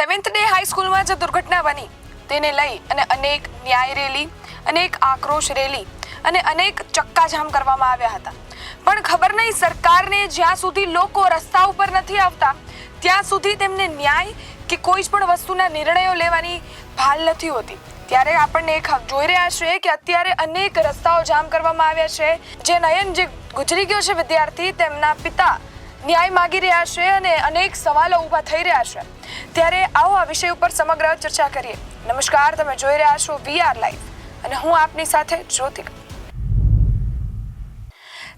Seventh day હાઈસ્કૂલમાં જે દુર્ઘટના બની. તેને લઈ અને અનેક ન્યાય રેલી, અનેક આક્રોશ રેલી અને અનેક ચક્કાજામ કરવામાં આવ્યા હતા. પણ ખબર નહીં સરકારને જ્યાં સુધી લોકો રસ્તા ઉપર નથી આવતા, ત્યાં સુધી તેમને ન્યાય કે કોઈ પણ વસ્તુના નિર્ણયો લેવાની ભાલ નથી હોતી. ત્યારે આપણને એક જોઈ રહ્યા છે કે અત્યારે અનેક રસ્તાઓ જામ કરવામાં આવ્યા છે. જે નયન જે ગુજરી ગયો છે વિદ્યાર્થી, તેમના પિતા ન્યાય માગી રહ્યા છે અને અનેક સવાલો ઊભા થઈ રહ્યા છે. ત્યારે આવો આ વિષય ઉપર સમગ્ર ચર્ચા કરીએ. નમસ્કાર, તમે જોઈ રહ્યા છો વીઆર લાઈવ અને હું આપની સાથે જ્યોતિકા.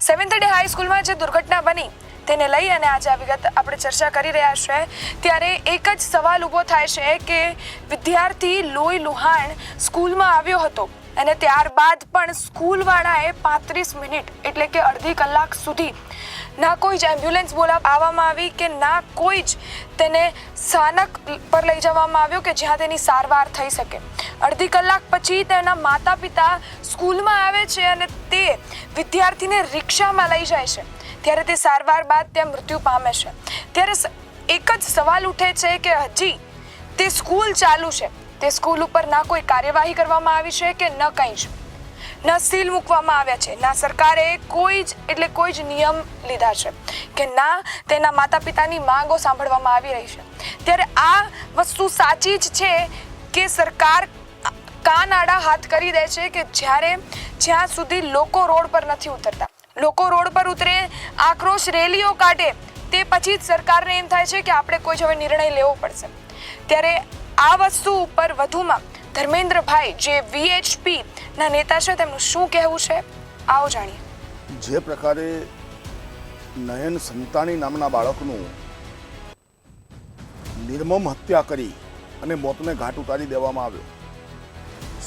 સેવન્થ ડે હાઈસ્કૂલમાં જે દુર્ઘટના બની, તેને લઈ અને આજે આ વિગત આપણે ચર્ચા કરી રહ્યા છે. ત્યારે એક જ સવાલ ઊભો થાય છે કે વિદ્યાર્થી લોહી લુહાણ સ્કૂલમાં આવ્યો હતો. અને ત્યારબાદ પણ સ્કૂલવાળાએ પાંત્રીસ મિનિટ એટલે કે અડધી કલાક સુધી ના કોઈ જ એમ્બ્યુલન્સ બોલાવ આવવામાં આવી કે ના કોઈ જ તેને સ્થાનક પર લઈ જવામાં આવ્યો કે જ્યાં તેની સારવાર થઈ શકે. અડધી કલાક પછી તેના માતા પિતા સ્કૂલમાં આવે છે અને તે વિદ્યાર્થીને રિક્ષામાં લઈ જાય છે. ત્યારે તે સારવાર બાદ ત્યાં મૃત્યુ પામે છે. ત્યારે એક જ સવાલ ઉઠે છે કે હજી તે સ્કૂલ ચાલુ છે. તે સ્કૂલ ઉપર ના કોઈ કાર્યવાહી કરવામાં આવી છે કે ન કંઈ જ ન સીલ મૂકવામાં આવ્યા છે, ના સરકારે કોઈ જ, એટલે કોઈ જ નિયમ લીધા છે કે ના તેના માતા પિતાની માંગો સાંભળવામાં આવી રહી છે. ત્યારે આ વસ્તુ સાચી જ છે કે સરકાર કાન આડા હાથ કરી દે છે કે જ્યારે જ્યાં સુધી લોકો રોડ પર નથી ઉતરતા. લોકો રોડ પર ઉતરે, આક્રોશ રેલીઓ કાઢે, તે પછી જ સરકારને એમ થાય છે કે આપણે કોઈ જ હવે નિર્ણય લેવો પડશે. ત્યારે આ વસ્તુ ઉપર વધુમાં ધર્મેન્દ્રભાઈ, જે વીએચપી ના નેતા છે, તેમનું શું કહેવું છે? આવો જાણીએ. જે પ્રકારે નયન સંતાણી નામના બાળકનું નિર્મમ હત્યા કરી અને મોતને ઘાટ ઉતારી દેવામાં આવ્યો.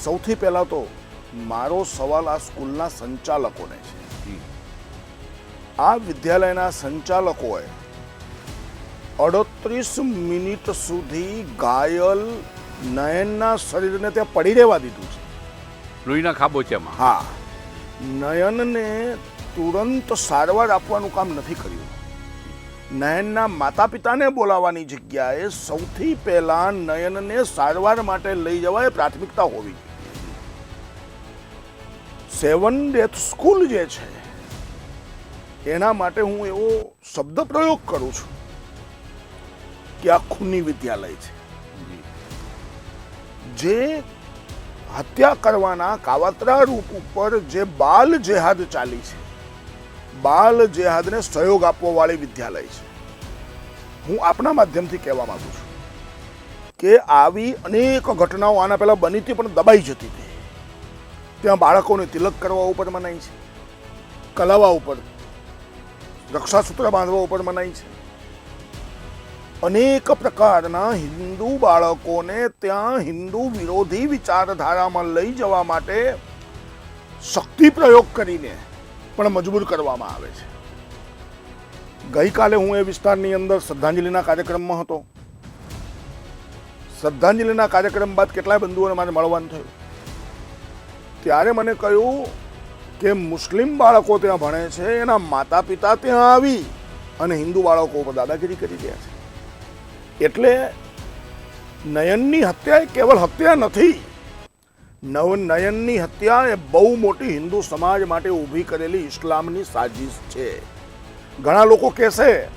સૌથી પહેલા તો મારો સવાલ આ સ્કૂલના સંચાલકોને છે. આ વિદ્યાલયના સંચાલકોએ અડત્રીસ મિનિટ સુધી ઘાયલ નયનના શરીરને ત્યાં પડી રહેવા દીધું છે. લોહીના ખાબોચિયામાં હા. નયનને તુરંત સારવાર આપવાનું કામ નથી કર્યું. નયનના માતા પિતાને બોલાવવાની જગ્યાએ સૌથી પહેલા નયનને સારવાર માટે લઈ જવા એ પ્રાથમિકતા હોવી. સેવન ડેથ સ્કૂલ જે છે એના માટે હું એવો શબ્દ પ્રયોગ કરું છું. કે આ ખૂની વિદ્યાલય છે. જે. હત્યા કરવાના કાવતરા રૂપ ઉપર જે બાલ જેહાદ ચાલી છે. બાલ જેહાદને સહયોગ આપવા વાળી વિદ્યાલય છે. હું આપના માધ્યમથી કહેવા માંગુ છું કે આવી અનેક ઘટનાઓ આના પહેલાં બની હતી પણ દબાઈ જતી હતી. ત્યાં બાળકોને તિલક કરવા ઉપર મનાઈ છે. કલાવા ઉપર રક્ષાસૂત્ર બાંધવા ઉપર મનાઈ છે. અનેક પ્રકારના હિન્દુ બાળકોને ત્યાં હિન્દુ વિરોધી વિચારધારામાં લઈ જવા માટે શક્તિ પ્રયોગ કરીને પણ મજબૂર કરવામાં આવે છે. ગઈકાલે હું એ વિસ્તારની અંદર શ્રદ્ધાંજલિના કાર્યક્રમમાં હતો. શ્રદ્ધાંજલિના કાર્યક્રમ બાદ કેટલાય બંધુઓને મારે મળવાનું થયું. ત્યારે મને કહ્યું કે મુસ્લિમ બાળકો ત્યાં ભણે છે, એના માતા પિતા ત્યાં આવી અને હિન્દુ બાળકો ઉપર દાદાગીરી કરી રહ્યા છે. એટલે નયનની હત્યા એ કેવલ હત્યા નથી. નવ નયનની હત્યા એ બહુ મોટી હિન્દુ સમાજ માટે ઊભી કરેલી ઇસ્લામની સાજિશ છે. ઘણા લોકો કહેશે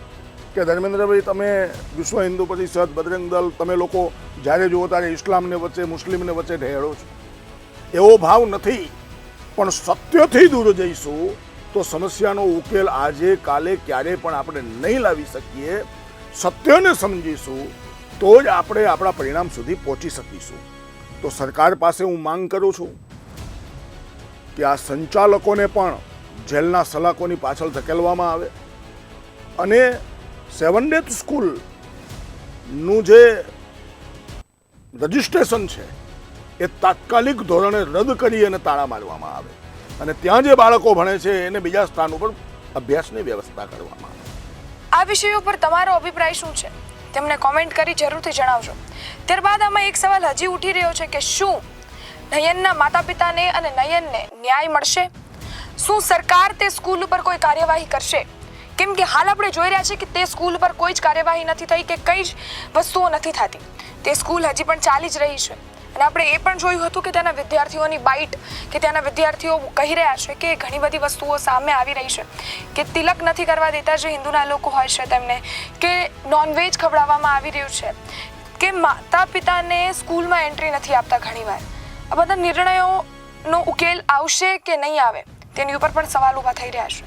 કે ધર્મેન્દ્રભાઈ, તમે વિશ્વ હિન્દુ પરિષદ, બજરંગ દળ તમે લોકો જ્યારે જુઓ ત્યારે ઇસ્લામને વચ્ચે, મુસ્લિમને વચ્ચે ઢેળો છો. એવો ભાવ નથી. પણ સત્યથી દૂર જઈશું તો સમસ્યાનો ઉકેલ આજે, કાલે ક્યારે પણ આપણે નહીં લાવી શકીએ. સત્યને સમજીશું, તો જ આપણે આપણા પરિણામ સુધી પહોંચી શકીશું. તો સરકાર પાસે હું માંગ કરું છું કે આ સંચાલકોને પણ જેલના સલાકોની પાછળ ધકેલવામાં આવે અને સેવન ડેથ સ્કૂલનું જે રજિસ્ટ્રેશન છે એ તાત્કાલિક ધોરણે રદ કરી અને તાળા મારવામાં આવે. અને ત્યાં જે બાળકો ભણે છે, એને બીજા સ્થાન ઉપર અભ્યાસની વ્યવસ્થા કરવામાં આવે. આ વિષય ઉપર તમારો અભિપ્રાય શું છે? તેમને કોમેન્ટ કરી જરૂરથી જણાવજો. ત્યારબાદ આમાં એક સવાલ હજી ઉઠી રહ્યો છે કે શું નયનના માતા પિતાને અને નયનને ન્યાય મળશે? શું સરકાર તે સ્કૂલ ઉપર કોઈ કાર્યવાહી કરશે? કેમ કે હાલ આપણે જોઈ રહ્યા છીએ કે તે સ્કૂલ પર કોઈ જ કાર્યવાહી નથી થઈ કે કઈ જ વસ્તુઓ નથી થતી. તે સ્કૂલ હજી પણ ચાલી જ રહી છે. અને આપણે એ પણ જોયું હતું કે ત્યાંના વિદ્યાર્થીઓની બાઇટ કે ત્યાંના વિદ્યાર્થીઓ કહી રહ્યા છે કે ઘણી બધી વસ્તુઓ સામે આવી રહી છે, કે તિલક નથી કરવા દેતા જે હિન્દુના લોકો હોય છે તેમને, કે નોનવેજ ખવડાવવામાં આવી રહ્યું છે, કે માતા પિતાને સ્કૂલમાં એન્ટ્રી નથી આપતા ઘણીવાર. આ બધા નિર્ણયોનો ઉકેલ આવશે કે નહીં આવે તેની ઉપર પણ સવાલ ઊભા થઈ રહ્યા છે.